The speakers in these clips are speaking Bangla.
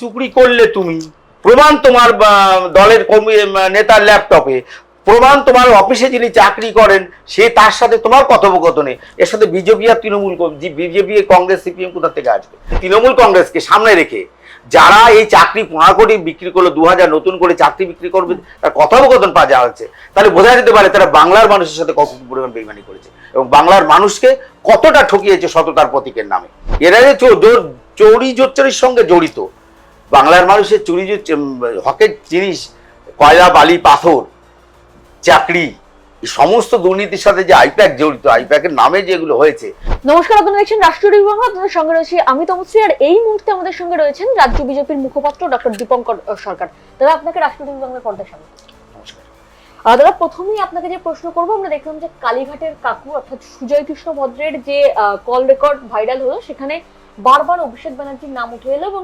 চুকরি করলে তুমি। প্রমাণ তোমার দলের কর্মী নেতার ল্যাপটপে। প্রমাণ তোমার অফিসে যিনি চাকরি করেন, সে তার সাথে তোমার কথোপকথনে। এর সাথে বিজেপি আর তৃণমূল বিজেপি, কংগ্রেস, সিপিএম কোথা থেকে আসবে? তৃণমূল কংগ্রেসকে সামনে রেখে যারা এই চাকরি পনেরো কোটি বিক্রি করল, দু হাজার নতুন করে চাকরি বিক্রি করবে, তার কথোপকথন পাওয়া যাওয়া হচ্ছে তাহলে বোঝা যেতে পারে তারা বাংলার মানুষের সাথে কত পরিমাণ বেইমানি করেছে। এবং বাংলার মানুষকে কতটা ঠকিয়েছে সততার প্রতীকের নামে। এরা যে চৌরি জোচ্চুরির সঙ্গে জড়িত বাংলার মানুষের চুরি যে হকের জিনিস কয়লা বালি পাথর চাকরি সমস্ত দুর্নীতির সাথে যে আইপ্যাক জড়িত আইপ্যাকের নামে যেগুলো হয়েছে। নমস্কার আপনারা দেখছেন রাষ্ট্রীয় বাংলা আপনাদের সঙ্গে রয়েছে আমি তমশ্রী আর এই মুহূর্তে আমাদের সঙ্গে রয়েছেন রাজ্য বিজেপির মুখপাত্র ডক্টর দীপঙ্কর সরকার। দাদা আপনাকে রাষ্ট্রীয় বাংলার পর্দার সামনে দাদা প্রথমেই আপনাকে যে প্রশ্ন করব আমরা দেখলাম যে কালীঘাটের কাকু অর্থাৎ সুজয় কৃষ্ণ ভদ্রের যে কল রেকর্ড ভাইরাল হলো সেখানে বারবার অভিষেক ব্যানার্জির নাম উঠে এলো এবং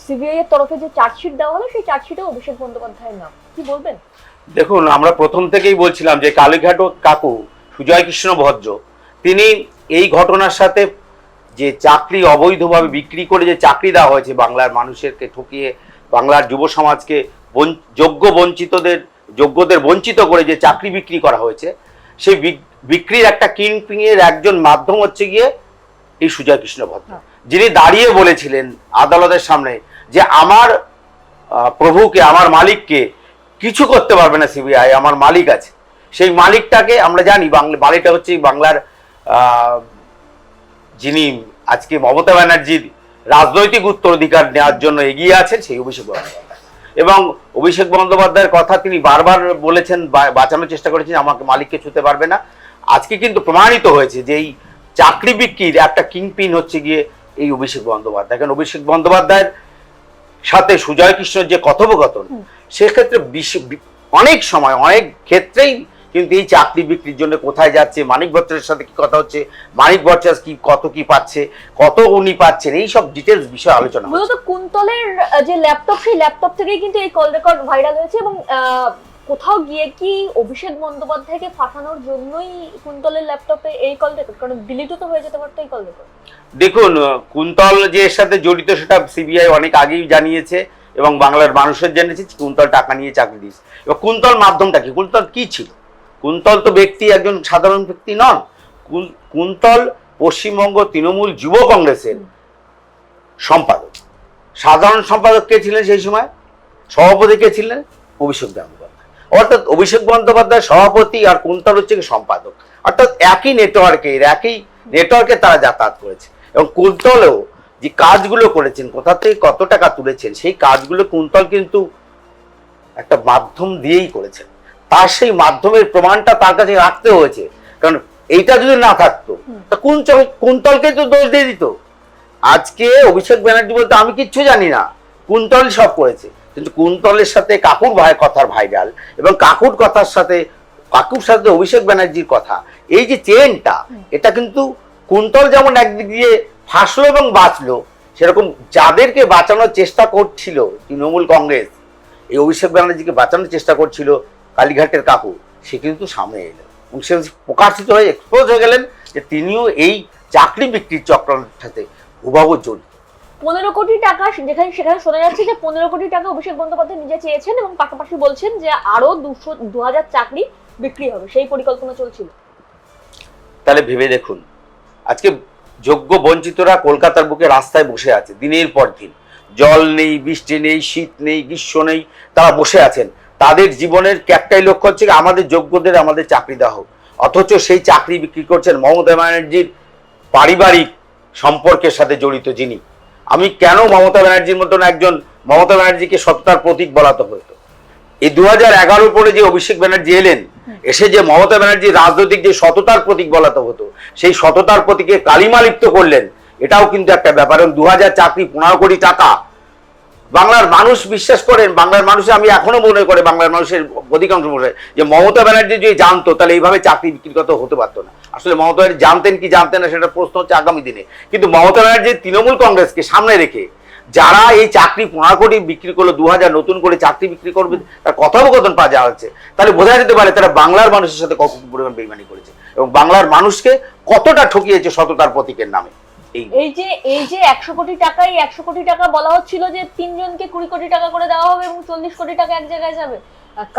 সিবিআই এর তরফে যে চার্জশিট দেওয়া হলো সেই চার্জশিটে অভিষেক বন্দ্যোপাধ্যায়ের নাম। কি বলবেন? দেখুন আমরা প্রথম থেকেই বলছিলাম যে কালীঘাট কাকু সুজয় কৃষ্ণ ভদ্র তিনি এই ঘটনার সাথে যে চাকরি অবৈধভাবে বিক্রি করে যে চাকরি দেওয়া হয়েছে বাংলার মানুষেরকে ঠকিয়ে বাংলার যুব সমাজকে যোগ্য বঞ্চিতদের যোগ্যদের বঞ্চিত করে যে চাকরি বিক্রি করা হয়েছে সেই বিক- বিক্রির একটা কিংপিং এর একজন মাধ্যম হচ্ছে গিয়ে এই সুজয় কৃষ্ণ ভদ্র। যিনি দাঁড়িয়ে বলেছিলেন আদালতের সামনে যে আমার প্রভুকে, আমার মালিককে কিছু করতে পারবে না সিবিআই, আমার মালিক আছে। সেই মালিকটাকে আমরা জানি বাংলা মালিকটা হচ্ছে বাংলার যিনি আজকে মমতা ব্যানার্জির রাজনৈতিক উত্তরাধিকার নেওয়ার জন্য এগিয়ে আছেন, সেই অভিষেক বন্দ্যোপাধ্যায়। এবং অভিষেক বন্দ্যোপাধ্যায়ের কথা তিনি বারবার বলেছেন বাঁচানোর চেষ্টা করেছেন, আমাকে মালিককে ছুতে পারবে না। আজকে কিন্তু প্রমাণিত হয়েছে যে এই চাকরি বিক্রির একটা কিংপিন হচ্ছে গিয়ে এই অভিষেক বন্দ্যোপাধ্যায় কারণ অভিষেক বন্দ্যোপাধ্যায়ের সাথে সুজয় কৃষ্ণের যে কথোপকথন সেক্ষেত্রে অনেক সময় অনেক ক্ষেত্রেই কিন্তু এই চাকরি বিক্রির জন্য কোথায় যাচ্ছে মানিক ভট্টাচার্যের সাথে কি কথা হচ্ছে মানিক ভট্টাচার্য কি কত কি পাচ্ছে কত উনি পাচ্ছেন এই সব ডিটেলস বিষয়ে আলোচনা। মূলত কুন্তলের যে ল্যাপটপ সেই ল্যাপটপ থেকেই কিন্তু এই কল রেকর্ড ভাইরাল হয়েছে এবং কোথাও গিয়ে কি অভিষেক বন্দ্যোপাধ্যায়কে ফাঁসানোর জন্যই কুন্তলের ল্যাপটপে এই কল রেকর্ড কারণ ডিলিটও তো হয়ে যেতে পারতো এই কল রেকর্ড দেখুন কুন্তল যে এর সাথে জড়িত সেটা সিবিআই অনেক আগেই জানিয়েছে এবং বাংলার মানুষের জেনেছে, কুন্তল টাকা নিয়ে চাকরি দিয়েছে। এবার কুন্তল মাধ্যমটা কি? কুন্তল কি ছিল? কুন্তল তো ব্যক্তি, একজন সাধারণ ব্যক্তি নন। কুন- কুন্তল পশ্চিমবঙ্গ তৃণমূল যুব কংগ্রেসের সম্পাদক। সাধারণ সম্পাদক কে ছিলেন সেই সময়? সভাপতি কে ছিলেন? অভিষেক বন্দ্যোপাধ্যায় অর্থাৎ অভিষেক বন্দ্যোপাধ্যায় সভাপতি আর কুন্তল হচ্ছে সম্পাদক। অর্থাৎ একই নেটওয়ার্কের একই নেটওয়ার্কে তারা যাতায়াত করেছে। এবং কুন্তলেও যে কাজগুলো করেছেন, কোথা থেকে কত টাকা তুলেছেন, সেই কাজগুলো কুন্তল কিন্তু একটা মাধ্যম দিয়েই করেছেন। তার সেই মাধ্যমের প্রমাণটা তার কাছে রাখতে হয়েছে। কারণ এইটা যদি না থাকতো, তা কুন্তল, কুন্তলকে তো দোষ দিয়ে দিত। আজকে অভিষেক ব্যানার্জি বলতে আমি কিচ্ছু জানি না। কুন্তল সব করেছে। কিন্তু কুন্তলের সাথে কাকুর ভাই কথার ভাইরাল এবং কাকুর কথার সাথে, কাকুর সাথে অভিষেক ব্যানার্জির কথা। এই যে চেনটা এটা কিন্তু কুন্তল যেমন একদিক দিয়ে ফাঁসলো এবং বাঁচলো, সেরকম যাদেরকে বাঁচানোর চেষ্টা করছিল তৃণমূল কংগ্রেস, এই অভিষেক ব্যানার্জিকে বাঁচানোর চেষ্টা করছিল কালীঘাটের কাকু, সে কিন্তু সামনে এলো। এবং সে প্রকাশিত হয়ে এক্সপোজ হয়ে গেলেন যে তিনিও এই চাকরি বিক্রির চক্রের সাথে হুবাহু জড়িত। পনেরো কোটি টাকা যেখানে সেখানে শোনা যাচ্ছে যে পনেরো কোটি টাকা অভিষেক বন্দ্যোপাধ্যায় নিজে চেয়েছেন এবং পাশাপাশি বলছেন যে আরও দুশো দু হাজার চাকরি বিক্রি হবে। সেই পরিকল্পনা চলছিল। তাহলে ভেবে দেখুন, আজকে যোগ্য বঞ্চিতরা কলকাতার বুকে রাস্তায় বসে আছে, দিনের পর দিন। জল নেই, বৃষ্টি নেই, শীত নেই, গ্রীষ্ম নেই, তারা বসে আছেন। তাদের জীবনের একটাই লক্ষ্য হচ্ছে আমাদের যোগ্যদের আমাদের চাকরি দেওয়া হোক। অথচ সেই চাকরি বিক্রি করছেন মমতা ব্যানার্জির পারিবারিক সম্পর্কের সাথে জড়িত যিনি। আমি কেন মমতা ব্যানার্জির মতন একজন মমতা ব্যানার্জিকে সততার প্রতীক বলাতে হতো? এই দু হাজার এগারোর পরে যে অভিষেক ব্যানার্জি এলেন, এসে যে মমতা ব্যানার্জির রাজনৈতিক যে সততার প্রতীক বলাতে হতো, সেই সততার প্রতীকে কালিমা লিপ্ত করলেন, এটাও কিন্তু একটা ব্যাপার। এবং দু হাজার চাকরি পনেরো কোটি টাকা বাংলার মানুষ বিশ্বাস করেন, বাংলার মানুষ আমি এখনও মনে করে বাংলার মানুষের অধিকাংশ মনে যে মমতা ব্যানার্জি যদি জানতো, তাহলে এইভাবে চাকরি বিক্রি কত হতে পারতো না। আসলে মমতা ব্যানার্জি জানতেন কি জানতেন না সেটা প্রশ্ন হচ্ছে আগামী দিনে। কিন্তু মমতা ব্যানার্জি তৃণমূল কংগ্রেসকে সামনে রেখে যারা এই চাকরি পনেরো কোটি বিক্রি করল, দু হাজার নতুন করে চাকরি বিক্রি করবে, তার কথোপকথন পাওয়া যাওয়া যাচ্ছে তাহলে বোঝা যেতে পারে তারা বাংলার মানুষের সাথে কত পরিমাণ বেইমানি করেছে। এবং বাংলার মানুষকে কতটা ঠকিয়েছে সততার প্রতীকের নামে। এই। যে এই যে একশো কোটি টাকা এই একশো কোটি টাকা বলা হচ্ছিল যে তিনজনকে কুড়ি কোটি টাকা করে দেওয়া হবে এবং চল্লিশ কোটি টাকা এক জায়গায় যাবে।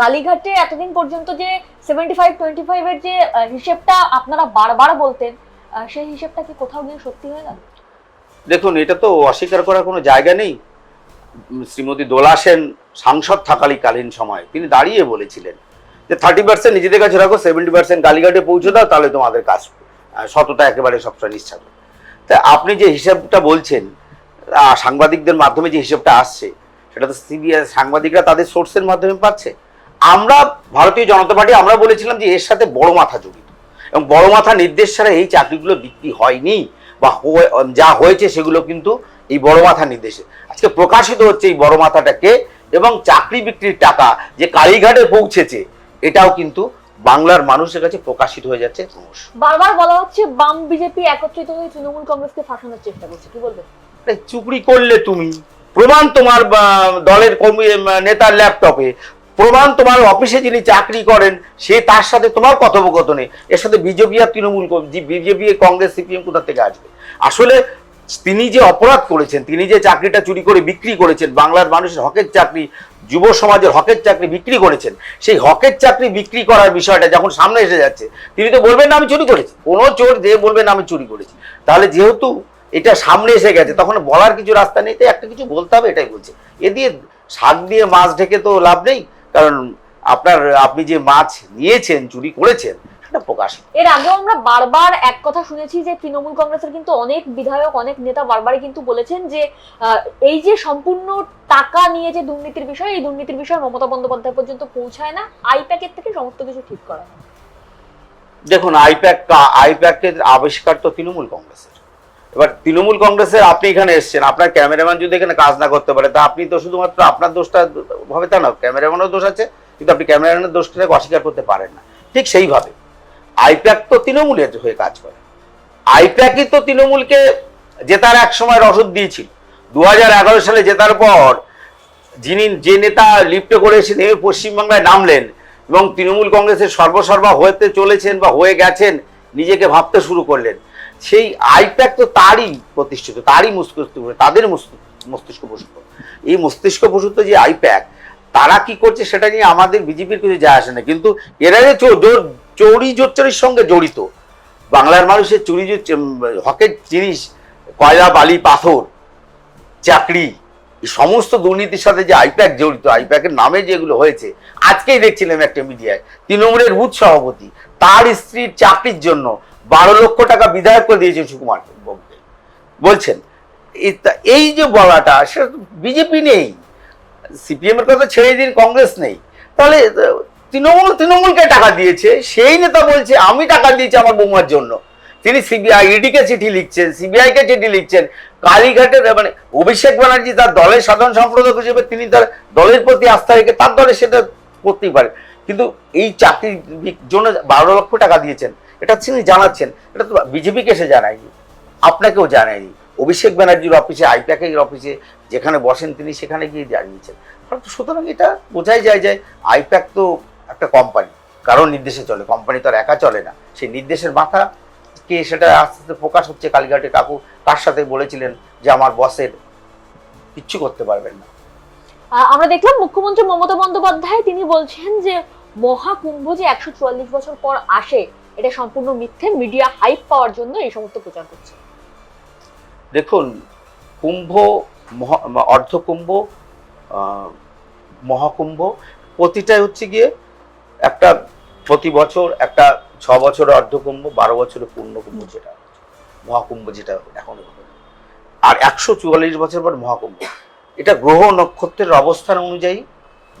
কালীঘাটে এতদিন পর্যন্ত যে সেভেন্টি ফাইভ টোয়েন্টি ফাইভের যে হিসেবটা আপনারা বারবার বলতেন সেই হিসেবটা কি কোথাও গিয়ে সত্যি হয়ে গেল দেখুন এটা তো অস্বীকার করার কোনো জায়গা নেই। শ্রীমতী দোলা সেন সাংসদ থাকালীকালীন সময় তিনি দাঁড়িয়ে বলেছিলেন যে থার্টি পার্সেন্ট নিজেদের কাছে রাখো সেভেন্টি পার্সেন্ট কালীঘাটে পৌঁছে দাও তাহলে তোমাদের কাজ সততা একেবারে সবসময় নিশ্চিত তা আপনি যে হিসাবটা বলছেন সাংবাদিকদের মাধ্যমে যে হিসাবটা আসছে, সেটা তো সিবিআই, সাংবাদিকরা তাদের সোর্সের মাধ্যমে পাচ্ছে। আমরা, ভারতীয় জনতা পার্টি, আমরা বলেছিলাম যে এর সাথে বড় মাথা জড়িত। এবং বড় মাথা নির্দেশ ছাড়া এই চাকরিগুলো বিক্রি হয়নি, বা যা হয়েছে সেগুলো কিন্তু এই বড় মাথা নির্দেশে। আজকে প্রকাশিত হচ্ছে এই বড় মাথাটাকে, এবং চাকরি বিক্রির টাকা যে কালীঘাটে পৌঁছেছে, এটাও কিন্তু বাংলার মানুষের কাছে প্রকাশিত হয়ে যাচ্ছে ক্রমশ বারবার বলা হচ্ছে বাম বিজেপি একত্রিত হয়ে তৃণমূল কংগ্রেসকে ফাঁসানোর চেষ্টা করছে। কি বলবেন? আরে চুপড়ি করলে তুমি। প্রমাণ তোমার দলের কর্মী নেতার ল্যাপটপে। প্রমাণ তোমার অফিসে যিনি চাকরি করেন সে তার সাথে তোমার কথোপকথনে। এর সাথে বিজেপি আর তৃণমূল বিজেপি কংগ্রেস সিপিএম কোথা থেকে আসবে? আসলে তিনি যে অপরাধ করেছেন, তিনি যে চাকরিটা চুরি করে বিক্রি করেছেন, বাংলার মানুষের হকের চাকরি, যুব সমাজের হকের চাকরি বিক্রি করেছেন, সেই হকের চাকরি বিক্রি করার বিষয়টা যখন সামনে এসে যাচ্ছে, তিনি তো বলবেন না আমি চুরি করেছি। কোনো চোর যে বলবেন না আমি চুরি করেছি। তাহলে যেহেতু এটা সামনে এসে গেছে, তখন বলার কিছু রাস্তা নেই, তাই একটা কিছু বলতে হবে, এটাই বলছে। এ দিয়ে শাক দিয়ে মাছ ঢেকে তো লাভ নেই, কারণ আপনার, আপনি যে মাছ নিয়েছেন, চুরি করেছেন সেটা প্রকাশিত এর আগেও আমরা বারবার এক কথা শুনেছি যে তৃণমূল কংগ্রেসের কিন্তু অনেক বিধায়ক অনেক নেতা বারবারই কিন্তু বলেছেন যে এই যে সম্পূর্ণ টাকা নিয়ে যে দুর্নীতির বিষয় এই দুর্নীতির বিষয় মমতা বন্দ্যোপাধ্যায় পর্যন্ত পৌঁছায় না আইপ্যাকের থেকে সমস্ত কিছু ঠিক করা হয়। দেখুন আইপ্যাক আইপ্যাকের আবিষ্কার তো তৃণমূল কংগ্রেসের। এবার তৃণমূল কংগ্রেসের আপনি এখানে এসেছেন আপনার ক্যামেরাম্যান যদি এখানে কাজ না করতে পারে তা আপনি তো শুধুমাত্র আপনার দোষটা হবে তা না ক্যামেরাম্যানের দোষ আছে কিন্তু আপনি ক্যামেরাম্যানের দোষটাকে অস্বীকার করতে পারেন না। ঠিক সেইভাবে। আইপ্যাক তো তৃণমূলের হয়ে কাজ করে। আইপ্যাকই তো তৃণমূলকে জেতার এক সময় রসদ দিয়েছিল। দু হাজার এগারো সালে জেতার পর যিনি, যে নেতা লিফটে করে এসে নেমে পশ্চিমবাংলায় নামলেন এবং তৃণমূল কংগ্রেসের সর্বসর্বা হতে চলেছেন বা হয়ে গেছেন, নিজেকে ভাবতে শুরু করলেন, সেই আইপ্যাক তো তারই প্রতিষ্ঠিত, তারই মস্তিষ্ক, তাদের মস্তি- মস্তিষ্ক প্রসূত। এই মস্তিষ্ক প্রসূত যে আইপ্যাক, তারা কি করছে সেটা নিয়ে আমাদের বিজেপির কিছু যায় আসে না। কিন্তু এরা যে চো- জো- চৌরি জোচ্চুরির সঙ্গে জড়িত। বাংলার মানুষের চুরি হকের জিনিস, কয়লা, বালি, পাথর, চাকরি, এই সমস্ত দুর্নীতির সাথে যে আইপ্যাক জড়িত, আইপ্যাকের নামে যেগুলো হয়েছে, আজকেই দেখছিলাম একটা মিডিয়ায়, তৃণমূলের বুথ সভাপতি, তার স্ত্রীর চাকরির জন্য বারো লক্ষ টাকা বিধায়ক করে দিয়েছে সুকুমার বাবুকে। বলছেন, এই- যে বলাটা, সেটা বিজেপি নেই। সিপিএমের কথা ছেড়ে দিন, কংগ্রেস নেই। তাহলে তৃণমূল তৃণমূলকে টাকা দিয়েছে, সেই নেতা বলছে, আমি টাকা দিয়েছি আমার বৌমার জন্য। তিনি সিবিআই, ইডিকে চিঠি লিখছেন সিবিআই কে চিঠি লিখছেন। কালীঘাটের মানে অভিষেক ব্যানার্জি তার দলের সাধারণ সম্পাদক হিসেবে তিনি তার দলের প্রতি আস্থা রেখে তার দলে সেটা করতেই পারে কিন্তু এই চাকরির জন্য বারো লক্ষ টাকা দিয়েছেন। এটা তিনি জানাচ্ছেন। এটা তো বিজেপিকে সে জানায়নি। আপনাকেও জানায়নি। অভিষেক ব্যানার্জির অফিসে, আইপ্যাকের অফিসে যেখানে বসেন তিনি সেখানে গিয়ে জানিয়েছেন। সুতরাং এটা বোঝাই যায় যে আইপ্যাক তো একটা কোম্পানি কারোর নির্দেশে চলে কোম্পানি তো আর একা চলে না। সেই নির্দেশের মাথা কে সেটা আস্তে আস্তে প্রকাশ হচ্ছে কালীঘাটে। কাকু তার সাথে বলেছিলেন যে আমার বসের কিচ্ছু করতে পারবেন না। আমরা দেখলাম মুখ্যমন্ত্রী মমতা বন্দ্যোপাধ্যায় তিনি বলছেন যে মহাকুম্ভ যে একশো চুয়াল্লিশ বছর পর আসে এটা সম্পূর্ণ মিথ্যে। মিডিয়া হাইপ পাওয়ার জন্য এই সমস্ত প্রচার করছে। দেখুন কুম্ভ মহা অর্ধকুম্ভ মহাকুম্ভ প্রতিটাই হচ্ছে গিয়ে একটা প্রতি বছর একটা ছ বছরের অর্ধকুম্ভ বারো বছরের পূর্ণকুম্ভ যেটা মহাকুম্ভ যেটা এখন আর একশো চুয়াল্লিশ বছর পর মহাকুম্ভ। এটা গ্রহ নক্ষত্রের অবস্থান অনুযায়ী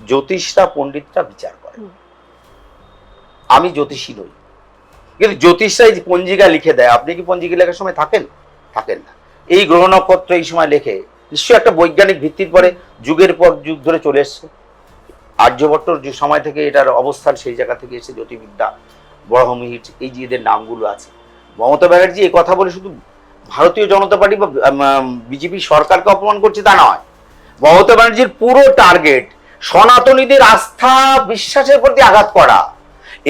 জ্যোতিষরা পণ্ডিতরা বিচার করে। আমি জ্যোতিষী নই। কিন্তু জ্যোতিষরাই পঞ্জিকা লিখে দেয় আপনি কি পঞ্জিকা লেখার সময় থাকেন? থাকেন না। এই গ্রহ নক্ষত্র এই সময় লেখে। নিশ্চয়ই একটা বৈজ্ঞানিক ভিত্তির পরে যুগের পর যুগ ধরে চলে এসছে। আর্যভট্টর যে সময় থেকে এটার অবস্থান সেই জায়গা থেকে এসে জ্যোতির্বিদ্যা বড়হমিহিট এই যে এদের নামগুলো আছে। মমতা ব্যানার্জি এই কথা বলে শুধু ভারতীয় জনতা পার্টি বা বিজেপি সরকারকে অপমান করছে তা নয়। মমতা ব্যানার্জির পুরো টার্গেট সনাতনীদের আস্থা, বিশ্বাসের প্রতি আঘাত করা।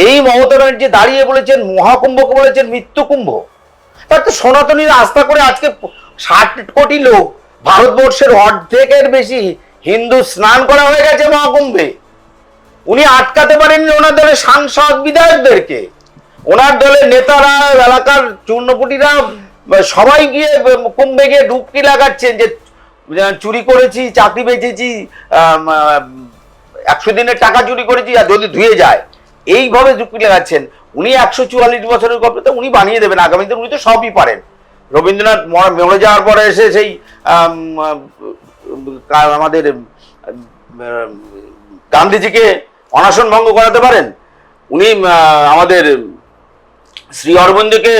এই মমতা ব্যানার্জি দাঁড়িয়ে বলেছেন, মহাকুম্ভকে বলেছেন মৃত্যুকুম্ভ তার তো সনাতনীরা আস্থা করে আজকে ষাট কোটি লোক ভারতবর্ষের অর্ধেকের বেশি হিন্দু স্নান করা হয়ে গেছে মহাকুম্ভে। উনি আটকাতে পারেননি ওনার দলের সাংসদ বিধায়কদেরকে। ওনার দলের নেতারা, এলাকার চূর্ণপুটিরা, সবাই গিয়ে কুম্ভে গিয়ে ডুবকি লাগাচ্ছেন যে চুরি করেছি, চাকরি বেঁচেছি একশো দিনের টাকা চুরি করেছি, আর যদি ধুয়ে যায়, এইভাবে যুক্তি লাগাচ্ছেন। উনি একশো চুয়াল্লিশ বছরের গল্পটা উনি বানিয়ে দেবেন আগামী দিন উনি তো সবই পারেন। রবীন্দ্রনাথ মরে যাওয়ার পরে এসে সেই আমাদের গান্ধীজিকে অনশন ভঙ্গ করাতে পারেন? উনি আমাদের শ্রী অরবিন্দকে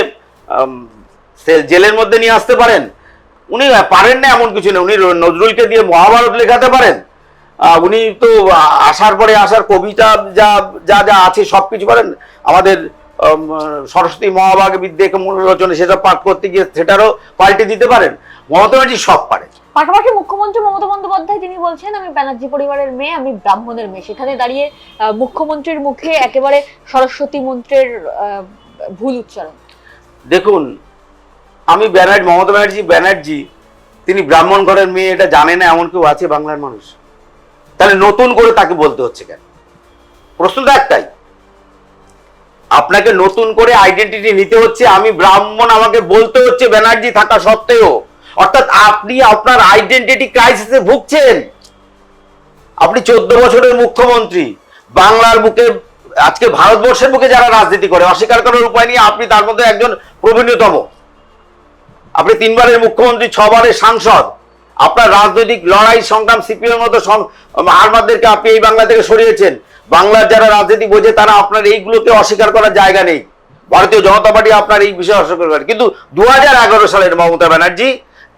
জেলের মধ্যে নিয়ে আসতে পারেন। উনি পারেন না এমন কিছু নেই উনি নজরুলকে দিয়ে মহাভারত লেখাতে পারেন। উনি তো আসার পরে আসার কবিতা যা যা যা আছে সব কিছু পারেন। আমাদের সরস্বতী মহাভাগ বিদ্যেকে মূল রচনা সেসব পাঠ করতে গিয়ে সেটারও পাল্টে দিতে পারেন। মমতা ব্যানার্জি সব পারেন। পাশাপাশি মুখ্যমন্ত্রী মমতা বন্দ্যোপাধ্যায় তিনি বলছেন, আমি ব্যানার্জি পরিবারের মেয়ে, আমি ব্রাহ্মণের মেয়ে। সেখানে দাঁড়িয়ে মুখ্যমন্ত্রীর মুখে একেবারে সরস্বতী মন্ত্রের ভুল উচ্চারণ। দেখুন, আমি ব্যানার্জি, মমতা ব্যানার্জি ব্যানার্জি, তিনি ব্রাহ্মণ ঘরের মেয়ে, এটা জানে না, এমন কেউ আছে বাংলার মানুষ। তাহলে নতুন করে তাকে বলতে হচ্ছে কেন? প্রশ্নটা একটাই। আপনাকে নতুন করে আইডেন্টিটি নিতে হচ্ছে, আমি ব্রাহ্মণ, আমাকে বলতে হচ্ছে ব্যানার্জি থাকা সত্ত্বেও। অর্থাৎ আপনি আপনার আইডেন্টিটি ক্রাইসিসে ভুগছেন। আপনি চোদ্দ বছরের মুখ্যমন্ত্রী। বাংলার বুকে, আজকে ভারতবর্ষের বুকে যারা রাজনীতি করে, অস্বীকার করার উপায় নিয়ে আপনি তার মধ্যে একজন প্রবীণতম। আপনি তিনবারের মুখ্যমন্ত্রী, ছবারের সাংসদ। আপনার রাজনৈতিক লড়াই সংগ্রাম সিপিএম মতো হারমাদদেরকে আপনি এই বাংলা থেকে সরিয়েছেন। বাংলার যারা রাজনীতি বোঝে, তারা আপনার এইগুলোকে অস্বীকার করার জায়গা নেই। ভারতীয় জনতা পার্টি আপনার এই বিষয়ে অস্বীকার করে। কিন্তু দু হাজার এগারো সালের মমতা ব্যানার্জি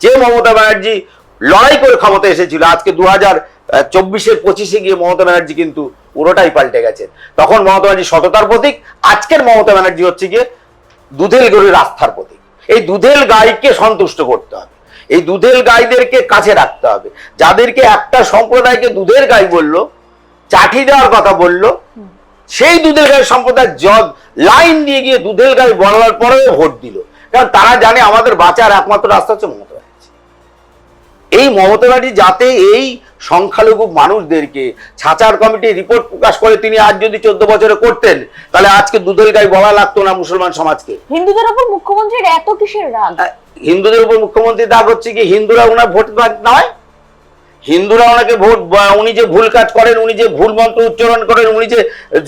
যে মমতা ব্যানার্জি লড়াই করে ক্ষমতা এসেছিল, আজকে দু হাজার চব্বিশের পঁচিশে গিয়ে মমতা ব্যানার্জি কিন্তু পুরোটাই পাল্টে গেছে। তখন মমতা ব্যানার্জি সততার প্রতীক, আজকের মমতা ব্যানার্জি হচ্ছে গিয়ে দুধেল গরুর আস্থার প্রতীক। এই দুধেল গাইকে সন্তুষ্ট করতে হবে। এই দুধেল গাইদেরকে কাছে রাখতে হবে। যাদেরকে একটা সম্প্রদায়কে দুধের গাই বলল, চাঠি দেওয়ার কথা বলল, সেই দুধের গাই সম্প্রদায় জগ লাইন দিয়ে গিয়ে দুধের গাই বলার পরেও ভোট দিল। কারণ তারা জানে আমাদের বাঁচার একমাত্র রাস্তা হচ্ছে মমতা। এই মমতা ব্যানার্জি যাতে এই সংখ্যালঘু মানুষদেরকে ছাচার কমিটি রিপোর্ট প্রকাশ করে তিনি আজ যদি চোদ্দ বছরে করতেন তাহলে আজকে দুধের গায়ে বলা লাগতো না মুসলমান সমাজকে। হিন্দুদের উপর মুখ্যমন্ত্রীর এত কিসের রাগ? হিন্দুদের উপর মুখ্যমন্ত্রীর রাগ হচ্ছে কি হিন্দুরা ওনার ভোট নয় হিন্দুরা ওনাকে ভোট উনি যে ভুল কাজ করেন, উনি যে ভুল মন্ত্র উচ্চারণ করেন, উনি যে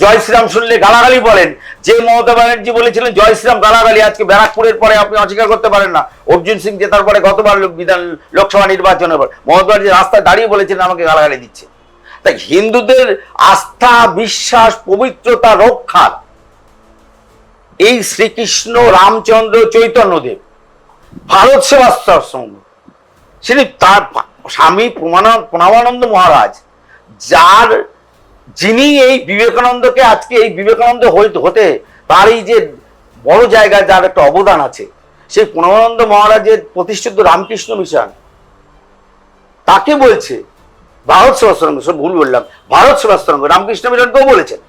জয় শ্রীরাম শুনলে গালাগালি বলেন, যে মমতা ব্যানার্জি বলেছিলেন জয় শ্রীরাম গালাগালি, আজকে ব্যারাকপুরের পরে আপনি অস্বীকার করতে পারেন না। অর্জুন সিং জেতার পরে গতবার বিধান লোকসভা নির্বাচনের পর, মমতা ব্যানার্জি রাস্তায় দাঁড়িয়ে বলেছিলেন আমাকে গালাগালি দিচ্ছে। তাই হিন্দুদের আস্থা, বিশ্বাস, পবিত্রতা, রক্ষা, এই শ্রীকৃষ্ণ রামচন্দ্র চৈতন্যদেব, ভারত সেবাশ্রম সংঘ তিনি তার স্বামী প্রণবানন্দ মহারাজ, যার যিনি এই বিবেকানন্দকে আজকে এই বিবেকানন্দ হতে তার এই যে বড় জায়গায় যার একটা অবদান আছে, সেই প্রণবানন্দ মহারাজের প্রতিষ্ঠিত রামকৃষ্ণ মিশন, তাকে বলছে, ভারত সেবাশ্রম, সব ভুল বললাম, ভারত সেবাশ্রম, রামকৃষ্ণ মিশনকেও বলেছেন,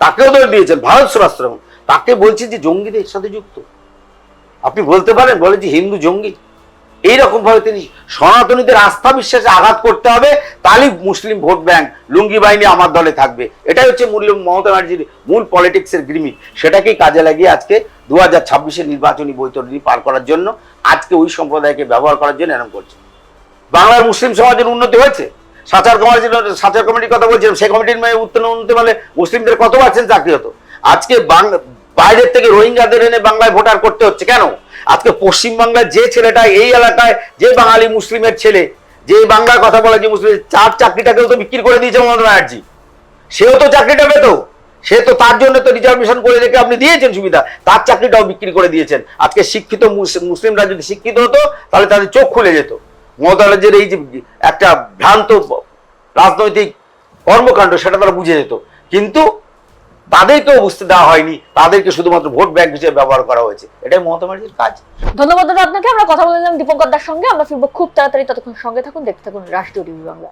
তাকেও দল দিয়েছেন, ভারত সেবাশ্রম, তাকে বলছে যে জঙ্গিদের সাথে যুক্ত। আপনি বলতে পারেন, বলে যে হিন্দু জঙ্গি। এইরকম ভাবে তিনি সনাতনীদের আস্থা বিশ্বাসে আঘাত করতে হবে, তাহলেই মুসলিম ভোট ব্যাংক লুঙ্গি বাহিনী আমার দলে থাকবে। এটাই হচ্ছে মূল্য মমতা ব্যানার্জির মূল পলিটিক্সের গিমিক সেটাকেই কাজে লাগিয়ে আজকে দু হাজার ছাব্বিশের নির্বাচনী বৈতরণী পার করার জন্য, আজকে ওই সম্প্রদায়কে ব্যবহার করার জন্য এরকম করছে। বাংলার মুসলিম সমাজের উন্নতি হয়েছে? সাচার কমিটি সাচার কমিটির কথা বলছিলাম, সেই কমিটির মেয়ে উত্তর উন্নতি মানে মুসলিমদের কত পার্সেন্ট চাকরি হতো? আজকে বাইরের থেকে রোহিঙ্গাদের এনে বাংলায় ভোটার করতে হচ্ছে কেন? আজকে পশ্চিমবাংলার যে ছেলেটা এই এলাকায় যে বাঙালি মুসলিমের ছেলে, যে বাংলার কথা বলে যে মুসলিম, চার চাকরিটাকেও তো বিক্রি করে দিয়েছে মমতা ব্যানার্জি। সেও তো চাকরিটা পেতো সে তো তার জন্য তো রিজার্ভেশন করে রেখে আপনি দিয়েছেন সুবিধা, তার চাকরিটাও বিক্রি করে দিয়েছেন। আজকে শিক্ষিত মুসলিমরা যদি শিক্ষিত হতো, তাহলে তাদের চোখ খুলে যেত। মমতা ব্যানার্জির এই যে একটা ভ্রান্ত রাজনৈতিক কর্মকাণ্ড, সেটা তারা বুঝে যেত। কিন্তু তাদেরকেও বুঝতে দেওয়া হয়নি, তাদেরকে শুধুমাত্র ভোট ব্যাংক হিসেবে ব্যবহার করা হয়েছে। এটাই মমতা ব্যানার্জির কাজ। ধন্যবাদ আপনাকে, আমরা কথা বলেছিলাম দীপঙ্কর দার সঙ্গে। আমরা ফিরবো খুব তাড়াতাড়ি, ততক্ষণ সঙ্গে থাকুন, দেখতে থাকুন রাষ্ট্রীয় টিভি বাংলা।